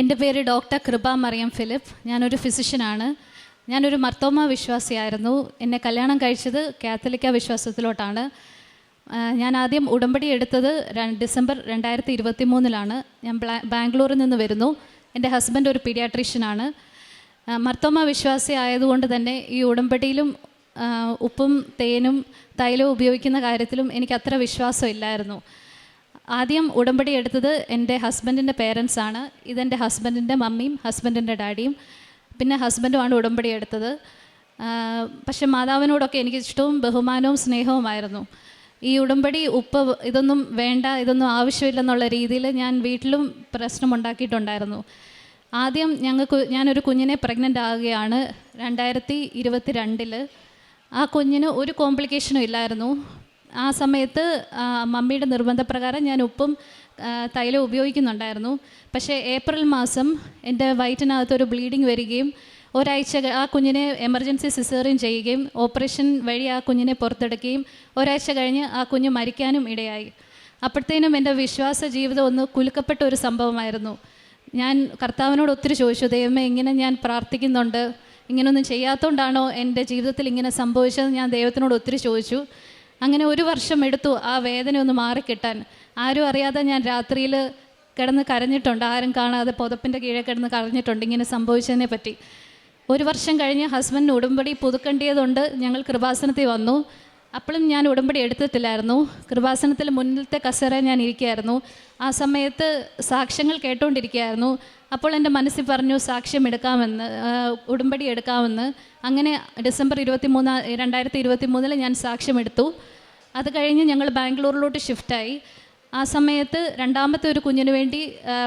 എന്റെ പേര് ഡോക്ടർ കൃപ മറിയം ഫിലിപ്പ്. ഞാനൊരു ഫിസിഷ്യനാണ്. ഞാനൊരു മർത്തോമ വിശ്വാസിയായിരുന്നു. എന്നെ കല്യാണം കഴിച്ചത് കാത്തലിക്ക വിശ്വാസത്തിലോട്ടാണ്. ഞാൻ ആദ്യം ഉടമ്പടി എടുത്തത് ഡിസംബർ രണ്ടായിരത്തി ഇരുപത്തി മൂന്നിലാണ് ഞാൻ ബാംഗ്ലൂരിൽ നിന്ന് വരുന്നു. എന്റെ ഹസ്ബൻഡ് ഒരു പീഡിയാട്രീഷ്യനാണ്. മർത്തോമ വിശ്വാസി ആയതുകൊണ്ട് തന്നെ ഈ ഉടമ്പടിയിലും ഉപ്പും തേനും തൈലവും ഉപയോഗിക്കുന്ന കാര്യത്തിലും എനിക്ക് അത്ര വിശ്വാസം ഇല്ലായിരുന്നു ആദ്യം ഉടമ്പടി എടുത്തത് എന്റെ ഹസ്ബൻഡിന്റെ പേരൻസ് ആണ്. ഇതെന്റെ ഹസ്ബൻഡിന്റെ മമ്മിയും ഹസ്ബൻഡിന്റെ ഡാഡിയും. പിന്നെ ഹസ്ബൻഡുമാണ് ഉടമ്പടി എടുത്തത്. പക്ഷെ മാതാവിനോടൊക്കെ എനിക്ക് ഇഷ്ടവും ബഹുമാനവും സ്നേഹവുമായിരുന്നു ഈ ഉടമ്പടി ഉപ്പ് ഇതൊന്നും വേണ്ട ഇതൊന്നും ആവശ്യമില്ലെന്നുള്ള രീതിയിൽ ഞാൻ വീട്ടിലും പ്രശ്നമുണ്ടാക്കിയിട്ടുണ്ടായിരുന്നു ആദ്യം ഞങ്ങൾക്ക് ഞാനൊരു കുഞ്ഞിനെ പ്രഗ്നന്റ് ആവുകയാണ് രണ്ടായിരത്തി ഇരുപത്തി രണ്ടിൽ ആ കുഞ്ഞിന് ഒരു കോംപ്ലിക്കേഷനും ഇല്ലായിരുന്നു. ആ സമയത്ത് മമ്മിയുടെ നിർബന്ധപ്രകാരം ഞാൻ ഉപ്പും തൈലം ഉപയോഗിക്കുന്നുണ്ടായിരുന്നു. പക്ഷേ ഏപ്രിൽ മാസം എന്റെ വയറ്റിനകത്ത് ഒരു ബ്ലീഡിങ് വരികയും ഒരാഴ്ച ആ കുഞ്ഞിനെ എമർജൻസി സിസേറിയൻ ചെയ്യുകയും ഓപ്പറേഷൻ വഴി ആ കുഞ്ഞിനെ പുറത്തെടുക്കുകയും ഒരാഴ്ച കഴിഞ്ഞ് ആ കുഞ്ഞ് മരിക്കാനും ഇടയായി. അപ്പോഴത്തേനും എന്റെ വിശ്വാസ ജീവിതം ഒന്ന് കുലുക്കപ്പെട്ട ഒരു സംഭവമായിരുന്നു. ഞാൻ കർത്താവിനോട് ഒത്തിരി ചോദിച്ചു ദൈവമേ ഇങ്ങനെ ഞാൻ പ്രാർത്ഥിക്കുന്നുണ്ട്. ഇങ്ങനൊന്നും ചെയ്യാത്തതുകൊണ്ടാണോ എന്റെ ജീവിതത്തിൽ ഇങ്ങനെ സംഭവിച്ചത് ഞാൻ ദൈവത്തിനോട് ഒത്തിരി ചോദിച്ചു. അങ്ങനെ ഒരു വർഷം എടുത്തു ആ വേദന ഒന്ന് മാറിക്കിട്ടാൻ. ആരും അറിയാതെ ഞാൻ രാത്രിയിൽ കിടന്ന് കരഞ്ഞിട്ടുണ്ട്. ആരും കാണാതെ പുതപ്പിന്റെ കീഴെ കിടന്ന് കരഞ്ഞിട്ടുണ്ട് ഇങ്ങനെ സംഭവിച്ചതിനെ പറ്റി. ഒരു വർഷം കഴിഞ്ഞ് ഹസ്ബൻഡിന് ഉടമ്പടി പുതുക്കേണ്ടിയതുകൊണ്ട് ഞങ്ങൾ കൃപാസനത്തിൽ വന്നു. അപ്പോഴും ഞാൻ ഉടമ്പടി എടുത്തിട്ടില്ലായിരുന്നു. കൃപാസനത്തിൽ മുന്നിലത്തെ കസേര ഞാൻ ഇരിക്കുകയായിരുന്നു. ആ സമയത്ത് സാക്ഷ്യങ്ങൾ കേട്ടുകൊണ്ടിരിക്കുകയായിരുന്നു അപ്പോൾ എന്റെ മനസ്സിൽ പറഞ്ഞു സാക്ഷ്യം എടുക്കാമെന്ന് ഉടമ്പടി എടുക്കാമെന്ന്. അങ്ങനെ ഡിസംബർ ഇരുപത്തി മൂന്ന് രണ്ടായിരത്തി ഇരുപത്തി മൂന്നിൽ ഞാൻ സാക്ഷ്യമെടുത്തു അത് കഴിഞ്ഞ് ഞങ്ങൾ ബാംഗ്ലൂരിലോട്ട് ഷിഫ്റ്റായി. ആ സമയത്ത് രണ്ടാമത്തെ ഒരു കുഞ്ഞിന് വേണ്ടി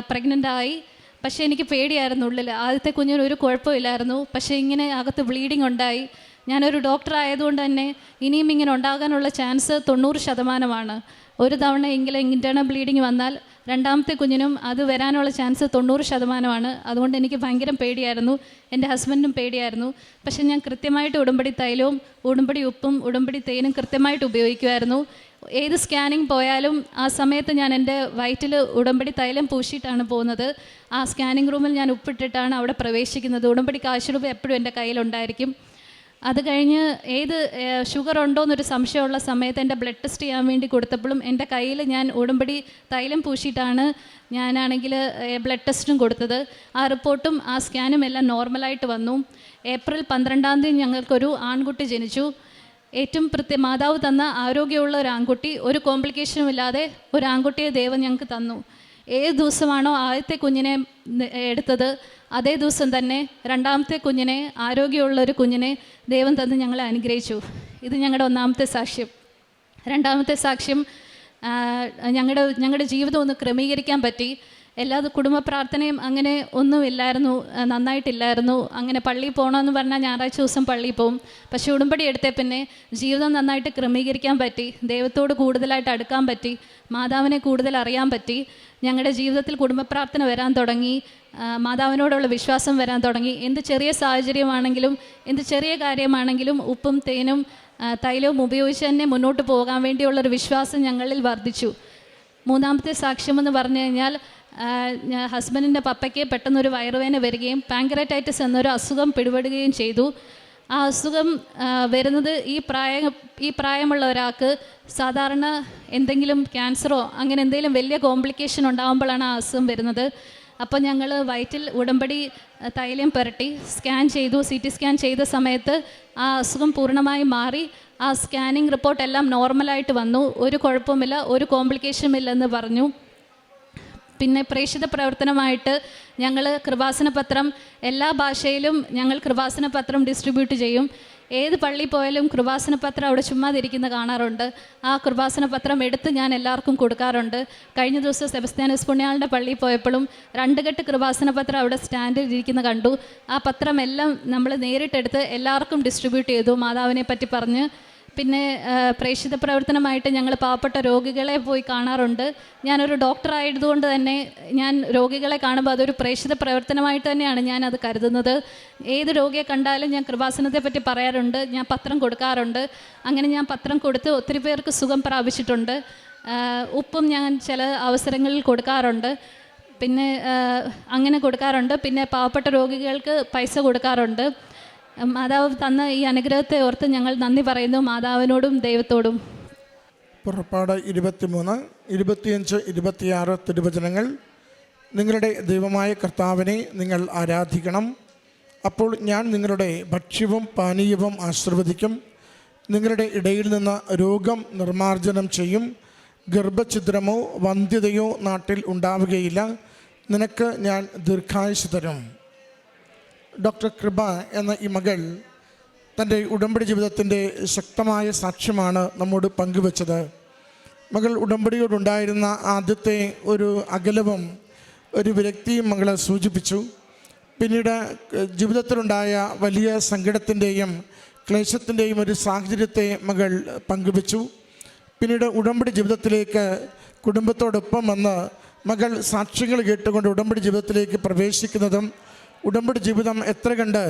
പ്രഗ്നന്റായി പക്ഷേ എനിക്ക് പേടിയായിരുന്നു ഉള്ളിൽ ആദ്യത്തെ കുഞ്ഞിന് ഒരു കുഴപ്പമില്ലായിരുന്നു. പക്ഷേ ഇങ്ങനെ അകത്ത് ബ്ലീഡിംഗ് ഉണ്ടായി. ഞാനൊരു ഡോക്ടർ ആയതുകൊണ്ട് തന്നെ ഇനിയും ഇങ്ങനെ ഉണ്ടാകാനുള്ള ചാൻസ് തൊണ്ണൂറ് ശതമാനമാണ്. ഒരു തവണ എങ്കിലും ഇന്റേർണൽ ബ്ലീഡിങ് വന്നാൽ രണ്ടാമത്തെ കുഞ്ഞിനും അത് വരാനുള്ള ചാൻസ് തൊണ്ണൂറ് ശതമാനമാണ്. അതുകൊണ്ട് എനിക്ക് ഭയങ്കര പേടിയായിരുന്നു. എന്റെ ഹസ്ബൻഡും പേടിയായിരുന്നു. പക്ഷേ ഞാൻ കൃത്യമായിട്ട് ഉടമ്പടി തൈലവും ഉടമ്പടി ഉപ്പും ഉടമ്പടി തേനും കൃത്യമായിട്ട് ഉപയോഗിക്കുമായിരുന്നു. ഏത് സ്കാനിങ് പോയാലും ആ സമയത്ത് ഞാൻ എന്റെ വയറ്റിൽ ഉടമ്പടി തൈലം പൂശിയിട്ടാണ് പോകുന്നത്. ആ സ്കാനിങ് റൂമിൽ ഞാൻ ഉപ്പിട്ടിട്ടാണ് അവിടെ പ്രവേശിക്കുന്നത്. ഉടമ്പടി കാശുരൂപ എപ്പോഴും എന്റെ കയ്യിലുണ്ടായിരിക്കും. അത് കഴിഞ്ഞ് ഏത് ഷുഗർ ഉണ്ടോ എന്നൊരു സംശയമുള്ള സമയത്ത് എന്റെ ബ്ലഡ് ടെസ്റ്റ് ചെയ്യാൻ വേണ്ടി കൊടുത്തപ്പോഴും എന്റെ കയ്യിൽ ഞാൻ ഉടമ്പടി തൈലം പൂശിയിട്ടാണ് ഞാനാണെങ്കിൽ ബ്ലഡ് ടെസ്റ്റും കൊടുത്തത്. ആ റിപ്പോർട്ടും ആ സ്കാനും എല്ലാം നോർമലായിട്ട് വന്നു. ഏപ്രിൽ പന്ത്രണ്ടാം തീയതി ഞങ്ങൾക്കൊരു ആൺകുട്ടി ജനിച്ചു. ഏറ്റവും പ്രത്യേക മാതാവ് തന്ന ആരോഗ്യമുള്ള ഒരു ആൺകുട്ടി ഒരു കോംപ്ലിക്കേഷനും ഇല്ലാതെ ഒരു ആൺകുട്ടിയെ ദൈവം ഞങ്ങൾക്ക് തന്നു. ഏത് ദിവസമാണോ ആദ്യത്തെ കുഞ്ഞിനെ എടുത്തത് അതേ ദിവസം തന്നെ രണ്ടാമത്തെ കുഞ്ഞിനെ ആരോഗ്യമുള്ള ഒരു കുഞ്ഞിനെ ദൈവം തന്ന് ഞങ്ങളെ അനുഗ്രഹിച്ചു. ഇത് ഞങ്ങളുടെ ഒന്നാമത്തെ സാക്ഷ്യം. രണ്ടാമത്തെ സാക്ഷ്യം ഞങ്ങളുടെ ഞങ്ങളുടെ ജീവിതം ഒന്ന് ക്രമീകരിക്കാൻ പറ്റി. എല്ലാ കുടുംബ പ്രാർത്ഥനയും അങ്ങനെ ഒന്നുമില്ലായിരുന്നു നന്നായിട്ടില്ലായിരുന്നു. അങ്ങനെ പള്ളിയിൽ പോകണമെന്ന് പറഞ്ഞാൽ ഞായറാഴ്ച ദിവസം പള്ളിയിൽ പോകും പക്ഷേ ഉടുമ്പടി എടുത്തേ പിന്നെ ജീവിതം നന്നായിട്ട് ക്രമീകരിക്കാൻ പറ്റി ദൈവത്തോട് കൂടുതലായിട്ട് അടുക്കാൻ പറ്റി മാതാവിനെ കൂടുതൽ അറിയാൻ പറ്റി. ഞങ്ങളുടെ ജീവിതത്തിൽ കുടുംബ പ്രാർത്ഥന വരാൻ തുടങ്ങി മാതാവിനോടുള്ള വിശ്വാസം വരാൻ തുടങ്ങി. എന്ത് ചെറിയ സാഹചര്യമാണെങ്കിലും എന്ത് ചെറിയ കാര്യമാണെങ്കിലും ഉപ്പും തേനും തൈലവും ഉപയോഗിച്ച് തന്നെ മുന്നോട്ട് പോകാൻ വേണ്ടിയുള്ളൊരു വിശ്വാസം ഞങ്ങളിൽ വർദ്ധിച്ചു. മൂന്നാമത്തെ സാക്ഷ്യമെന്ന് പറഞ്ഞു കഴിഞ്ഞാൽ ഹസ്ബൻഡിന്റെ പപ്പയ്ക്ക് പെട്ടെന്നൊരു വയറുവേന വരികയും പാങ്കറൈറ്റൈറ്റിസ് എന്നൊരു അസുഖം പിടിപെടുകയും ചെയ്തു. ആ അസുഖം വരുന്നത് ഈ പ്രായം ഈ പ്രായമുള്ള ഒരാൾക്ക് സാധാരണ എന്തെങ്കിലും ക്യാൻസറോ അങ്ങനെ എന്തെങ്കിലും വലിയ കോംപ്ലിക്കേഷൻ ഉണ്ടാകുമ്പോഴാണ് ആ അസുഖം വരുന്നത്. അപ്പോൾ ഞങ്ങൾ വയറ്റിൽ ഉടമ്പടി തൈലം പുരട്ടി സ്കാൻ ചെയ്തു. സി ടി സ്കാൻ ചെയ്ത സമയത്ത് ആ അസുഖം പൂർണമായി മാറി. ആ സ്കാനിങ് റിപ്പോർട്ട് എല്ലാം നോർമലായിട്ട് വന്നു. ഒരു കുഴപ്പമില്ല ഒരു കോംപ്ലിക്കേഷനും ഇല്ലെന്ന് പറഞ്ഞു. പിന്നെ പ്രേക്ഷിത പ്രവർത്തനമായിട്ട് ഞങ്ങൾ കൃപാസന പത്രം എല്ലാ ഭാഷയിലും ഞങ്ങൾ കൃപാസന പത്രം ഡിസ്ട്രിബ്യൂട്ട് ചെയ്യും. ഏത് പള്ളി പോയാലും കൃപാസന പത്രം അവിടെ ചുമ്മാതിരിക്കുന്ന കാണാറുണ്ട്. ആ കൃപാസന പത്രം എടുത്ത് ഞാൻ എല്ലാവർക്കും കൊടുക്കാറുണ്ട്. കഴിഞ്ഞ ദിവസം സെബസ്ത്യാനസ് പുണ്യാളുടെ പള്ളിയിൽ പോയപ്പോഴും രണ്ട് കെട്ട് കൃപാസന പത്രം അവിടെ സ്റ്റാൻഡിൽ ഇരിക്കുന്ന കണ്ടു. ആ പത്രം എല്ലാം നമ്മൾ നേരിട്ടെടുത്ത് എല്ലാവർക്കും ഡിസ്ട്രിബ്യൂട്ട് ചെയ്തു. മാതാവിനെ പറ്റി പറഞ്ഞ് പിന്നെ പ്രേക്ഷിത പ്രവർത്തനമായിട്ട് ഞങ്ങൾ പാവപ്പെട്ട രോഗികളെ പോയി കാണാറുണ്ട്. ഞാനൊരു ഡോക്ടർ ആയതുകൊണ്ട് തന്നെ ഞാൻ രോഗികളെ കാണുമ്പോൾ അതൊരു പ്രേക്ഷിത പ്രവർത്തനമായിട്ട് തന്നെയാണ് ഞാൻ അത് കരുതുന്നത്. ഏത് രോഗിയെ കണ്ടാലും ഞാൻ കൃപാസനത്തെ പറ്റി പറയാറുണ്ട്. ഞാൻ പത്രം കൊടുക്കാറുണ്ട്. അങ്ങനെ ഞാൻ പത്രം കൊടുത്ത് ഒത്തിരി പേർക്ക് സുഖം പ്രാപിച്ചിട്ടുണ്ട്. ഉപ്പും ഞാൻ ചില അവസരങ്ങളിൽ കൊടുക്കാറുണ്ട്. പിന്നെ അങ്ങനെ കൊടുക്കാറുണ്ട്. പിന്നെ പാവപ്പെട്ട രോഗികൾക്ക് പൈസ കൊടുക്കാറുണ്ട്. മാതാവ് തന്ന ഈ അനുഗ്രഹത്തെ ഓർത്ത് ഞങ്ങൾ നന്ദി പറയുന്നു മാതാവിനോടും ദൈവത്തോടും. പുറപ്പാട് ഇരുപത്തിമൂന്ന് ഇരുപത്തിയഞ്ച് ഇരുപത്തിയാറ് തിരുവചനങ്ങൾ. നിങ്ങളുടെ ദൈവമായ കർത്താവിനെ നിങ്ങൾ ആരാധിക്കണം. അപ്പോൾ ഞാൻ നിങ്ങളുടെ ഭക്ഷ്യവും പാനീയവും ആശീർവദിക്കും. നിങ്ങളുടെ ഇടയിൽ നിന്ന് രോഗം നിർമ്മാർജനം ചെയ്യും. ഗർഭഛിദ്രമോ വന്ധ്യതയോ നാട്ടിൽ ഉണ്ടാവുകയില്ല. നിനക്ക് ഞാൻ ദീർഘായുസ് തരും. ഡോക്ടർ കൃപ എന്ന ഈ മകൾ തന്റെ ഉടമ്പടി ജീവിതത്തിന്റെ ശക്തമായ സാക്ഷ്യമാണ് നമ്മോട് പങ്കുവച്ചത്. മകൾ ഉടമ്പടിയോടുണ്ടായിരുന്ന ആദ്യത്തെ ഒരു അകലവും ഒരു വിരക്തിയും മകളെ സൂചിപ്പിച്ചു. പിന്നീട് ജീവിതത്തിലുണ്ടായ വലിയ സങ്കടത്തിന്റെയും ക്ലേശത്തിന്റെയും ഒരു സാഹചര്യത്തെ മകൾ പങ്കുവച്ചു. പിന്നീട് ഉടമ്പടി ജീവിതത്തിലേക്ക് കുടുംബത്തോടൊപ്പം വന്ന് മകൾ സാക്ഷ്യങ്ങൾ കേട്ടുകൊണ്ട് ഉടമ്പടി ജീവിതത്തിലേക്ക് പ്രവേശിക്കുന്നതും ഉടമ്പടി ജീവിതം എത്ര കണ്ട്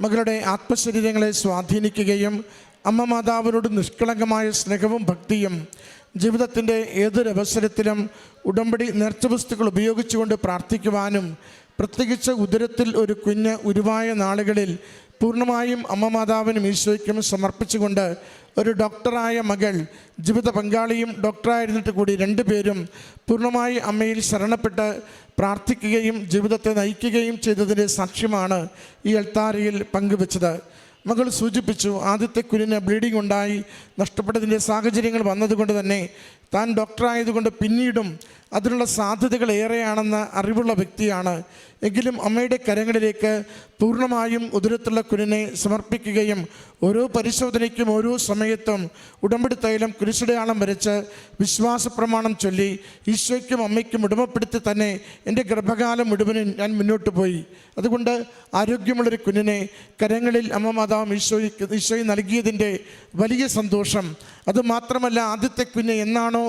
മകളുടെ ആത്മശരീരങ്ങളെ സ്വാധീനിക്കുകയും അമ്മ മാതാവിനോട് നിഷ്കളങ്കമായ സ്നേഹവും ഭക്തിയും ജീവിതത്തിന്റെ ഏതൊരവസരത്തിലും ഉടമ്പടി നേർച്ച വസ്തുക്കൾ ഉപയോഗിച്ചുകൊണ്ട് പ്രാർത്ഥിക്കുവാനും പ്രത്യേകിച്ച് ഉദരത്തിൽ ഒരു കുഞ്ഞ് ഉരുവായ നാളുകളിൽ പൂർണമായും അമ്മ മാതാവിനും ഈശോയ്ക്കും സമർപ്പിച്ചുകൊണ്ട് ഒരു ഡോക്ടറായ മകൾ ജീവിത പങ്കാളിയും ഡോക്ടറായിരുന്നിട്ട് കൂടി രണ്ടുപേരും പൂർണമായി അമ്മയിൽ ശരണപ്പെട്ട് പ്രാർത്ഥിക്കുകയും ജീവിതത്തെ നയിക്കുകയും ചെയ്തതിന്റെ സാക്ഷ്യമാണ് ഈ എൽത്താരയിൽ പങ്കുവച്ചത്. മകൾ സൂചിപ്പിച്ചു ആദ്യത്തെ കുഞ്ഞിന് ബ്ലീഡിംഗ് ഉണ്ടായി നഷ്ടപ്പെട്ടതിന്റെ സാഹചര്യങ്ങൾ വന്നതുകൊണ്ട് തന്നെ താൻ ഡോക്ടറായതുകൊണ്ട് പിന്നീടും അതിനുള്ള സാധ്യതകൾ ഏറെയാണെന്ന് അറിവുള്ള വ്യക്തിയാണ്. എങ്കിലും അമ്മയുടെ കരങ്ങളിലേക്ക് പൂർണമായും ഉദരത്തുള്ള കുഞ്ഞിനെ സമർപ്പിക്കുകയും ഓരോ പരിശോധനയ്ക്കും ഓരോ സമയത്തും ഉടമ്പടി തൈലം കുരിശടയാളം വരച്ച് വിശ്വാസ പ്രമാണം ചൊല്ലി ഈശോയ്ക്കും അമ്മയ്ക്കും ഉടമപ്പെടുത്തി തന്നെ എന്റെ ഗർഭകാലം മുഴുവനും ഞാൻ മുന്നോട്ട് പോയി. അതുകൊണ്ട് ആരോഗ്യമുള്ളൊരു കുഞ്ഞിനെ കരങ്ങളിൽ അമ്മ മാതാവും ഈശോയ്ക്ക് ഈശോയെ നൽകിയതിന്റെ വലിയ സന്തോഷം. അതുമാത്രമല്ല ആദ്യത്തെ കുഞ്ഞ് എന്നാണോ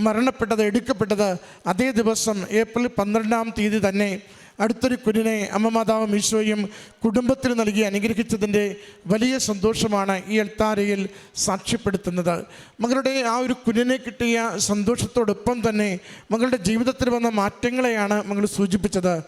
മരണപ്പെട്ടത് എടുക്കപ്പെട്ടത് അതേ ദിവസം ഏപ്രിൽ പന്ത്രണ്ടാം തീയതി തന്നെ അടുത്തൊരു കുഞ്ഞിനെ അമ്മ മാതാവും ഈശോയും കുടുംബത്തിന് നൽകി അനുഗ്രഹിച്ചതിന്റെ വലിയ സന്തോഷമാണ് ഈ എൽത്താരയിൽ സാക്ഷ്യപ്പെടുത്തുന്നത്. മകളുടെ ആ ഒരു കുഞ്ഞിനെ കിട്ടിയ സന്തോഷത്തോടൊപ്പം തന്നെ മകളുടെ ജീവിതത്തിൽ വന്ന മാറ്റങ്ങളെയാണ് മകൾ സൂചിപ്പിച്ചത്.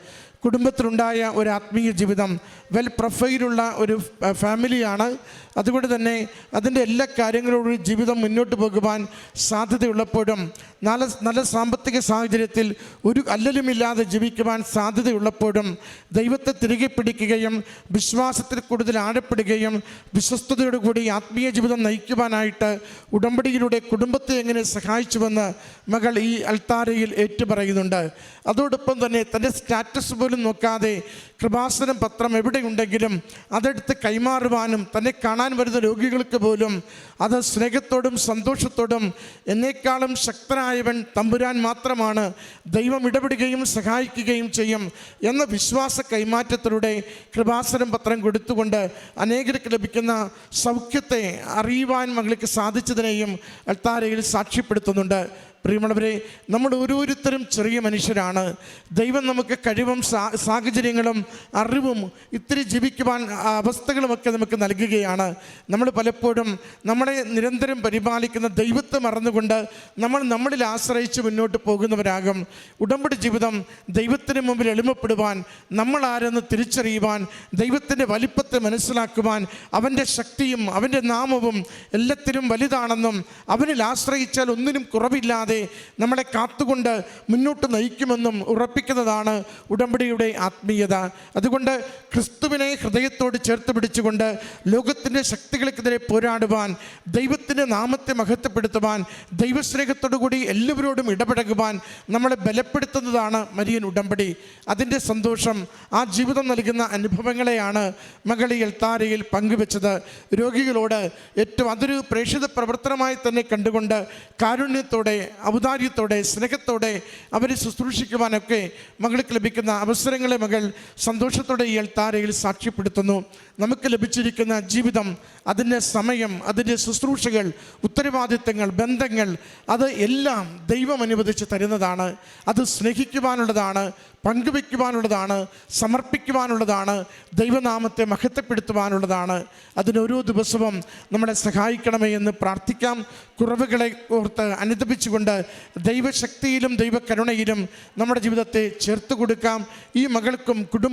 കുടുംബത്തിലുണ്ടായ ഒരു ആത്മീയ ജീവിതം വെൽ പ്രൊഫൈലുള്ള ഒരു ഫാമിലിയാണ് അതുകൊണ്ട് തന്നെ അതിന്റെ എല്ലാ കാര്യങ്ങളോടും ജീവിതം മുന്നോട്ട് പോകുവാൻ സാധ്യതയുള്ളപ്പോഴും നല്ല നല്ല സാമ്പത്തിക സാഹചര്യത്തിൽ ഒരു അല്ലലുമില്ലാതെ ജീവിക്കുവാൻ സാധ്യതയുള്ളപ്പോഴും ദൈവത്തെ തിരികെ പിടിക്കുകയും വിശ്വാസത്തിൽ കൂടുതൽ ആഴപ്പെടുകയും വിശ്വസ്തയോടുകൂടി ആത്മീയ ജീവിതം നയിക്കുവാനായിട്ട് ഉടമ്പടിയിലൂടെ കുടുംബത്തെ എങ്ങനെ സഹായിച്ചുവെന്ന് മകൾ ഈ അൾത്താരയിൽ ഏറ്റുപറയുന്നുണ്ട്. അതോടൊപ്പം തന്നെ തന്റെ സ്റ്റാറ്റസ് പോലും നോക്കാതെ കൃപാസനം പത്രം എവിടെയുണ്ടെങ്കിലും അതെടുത്ത് കൈമാറുവാനും തന്നെ കാണാൻ വരുന്ന രോഗികൾക്ക് പോലും അത് സ്നേഹത്തോടും സന്തോഷത്തോടും എന്നേക്കാളും ശക്തനായവൻ തമ്പുരാൻ മാത്രമാണ്. ദൈവം ഇടപെടുകയും സഹായിക്കുകയും ചെയ്യും എന്ന വിശ്വാസ കൈമാറ്റത്തിലൂടെ കൃപാസനം പത്രം കൊടുത്തുകൊണ്ട് അനേകർക്ക് ലഭിക്കുന്ന സൗഖ്യത്തെ അറിയുവാൻ മകൾക്ക് സാധിച്ചതിനെയും അൾത്താരയിൽ സാക്ഷ്യപ്പെടുത്തുന്നുണ്ട്. പ്രിയമുള്ളവരെ നമ്മൾ ഓരോരുത്തരും ചെറിയ മനുഷ്യരാണ്. ദൈവം നമുക്ക് കഴിവും സാഹചര്യങ്ങളും അറിവും ഇത്തിരി ജീവിക്കുവാൻ അവസ്ഥകളുമൊക്കെ നമുക്ക് നൽകുകയാണ്. നമ്മൾ പലപ്പോഴും നമ്മളെ നിരന്തരം പരിപാലിക്കുന്ന ദൈവത്തെ മറന്നുകൊണ്ട് നമ്മൾ നമ്മളിൽ ആശ്രയിച്ച് മുന്നോട്ട് പോകുന്നവരാകും. ഉടമ്പടി ജീവിതം ദൈവത്തിന് മുമ്പിൽ എളിമപ്പെടുവാൻ നമ്മൾ ആരെന്ന് തിരിച്ചറിയുവാൻ ദൈവത്തിന്റെ വലിപ്പത്തെ മനസ്സിലാക്കുവാൻ അവന്റെ ശക്തിയും അവന്റെ നാമവും എല്ലാത്തിനും വലുതാണെന്നും അവനിൽ ആശ്രയിച്ചാൽ ഒന്നിനും കുറവില്ലാതെ നമ്മളെ കാത്തുകൊണ്ട് മുന്നോട്ട് നയിക്കുമെന്നും ഉറപ്പിക്കുന്നതാണ് ഉടമ്പടിയുടെ ആത്മീയത. അതുകൊണ്ട് ക്രിസ്തുവിനെ ഹൃദയത്തോട് ചേർത്ത് പിടിച്ചുകൊണ്ട് ലോകത്തിന്റെ ശക്തികൾക്കെതിരെ പോരാടുവാൻ ദൈവത്തിന്റെ നാമത്തെ മഹത്വപ്പെടുത്തുവാൻ ദൈവസ്നേഹത്തോടു കൂടി എല്ലാവരോടും ഇടപഴകുവാൻ നമ്മളെ ബലപ്പെടുത്തുന്നതാണ് മരിയൻ ഉടമ്പടി. അതിന്റെ സന്തോഷം ആ ജീവിതം നൽകുന്ന അനുഭവങ്ങളെയാണ് മകളിയൽ താരയിൽ പങ്കുവെച്ചത്. രോഗികളോട് ഏറ്റവും അതൊരു പ്രേക്ഷിത പ്രവർത്തനമായി തന്നെ കണ്ടുകൊണ്ട് കാരുണ്യത്തോടെ ഔദാര്യത്തോടെ സ്നേഹത്തോടെ അവരെ ശുശ്രൂഷിക്കുവാനൊക്കെ മകൾക്ക് ലഭിക്കുന്ന അവസരങ്ങളെ മകൾ സന്തോഷത്തോടെ ഈ അൾത്താരയിൽ സാക്ഷ്യപ്പെടുത്തുന്നു. നമുക്ക് ലഭിച്ചിരിക്കുന്ന ജീവിതം അതിന്റെ സമയം അതിന്റെ ശുശ്രൂഷകൾ ഉത്തരവാദിത്തങ്ങൾ ബന്ധങ്ങൾ അത് എല്ലാം ദൈവം അനുവദിച്ച് തരുന്നതാണ്. അത് സ്നേഹിക്കുവാനുള്ളതാണ് പങ്കുവയ്ക്കുവാനുള്ളതാണ് സമർപ്പിക്കുവാനുള്ളതാണ് ദൈവനാമത്തെ മഹത്വപ്പെടുത്തുവാനുള്ളതാണ്. അതിനോരോ ദിവസവും നമ്മളെ സഹായിക്കണമേ എന്ന് പ്രാർത്ഥിക്കാം. കുറവുകളെ ഓർത്ത് അനുദപിച്ചുകൊണ്ട് ദൈവശക്തിയിലും ദൈവകരുണയിലും നമ്മുടെ ജീവിതത്തെ ചേർത്ത് കൊടുക്കാം. ഈ മകൾക്കും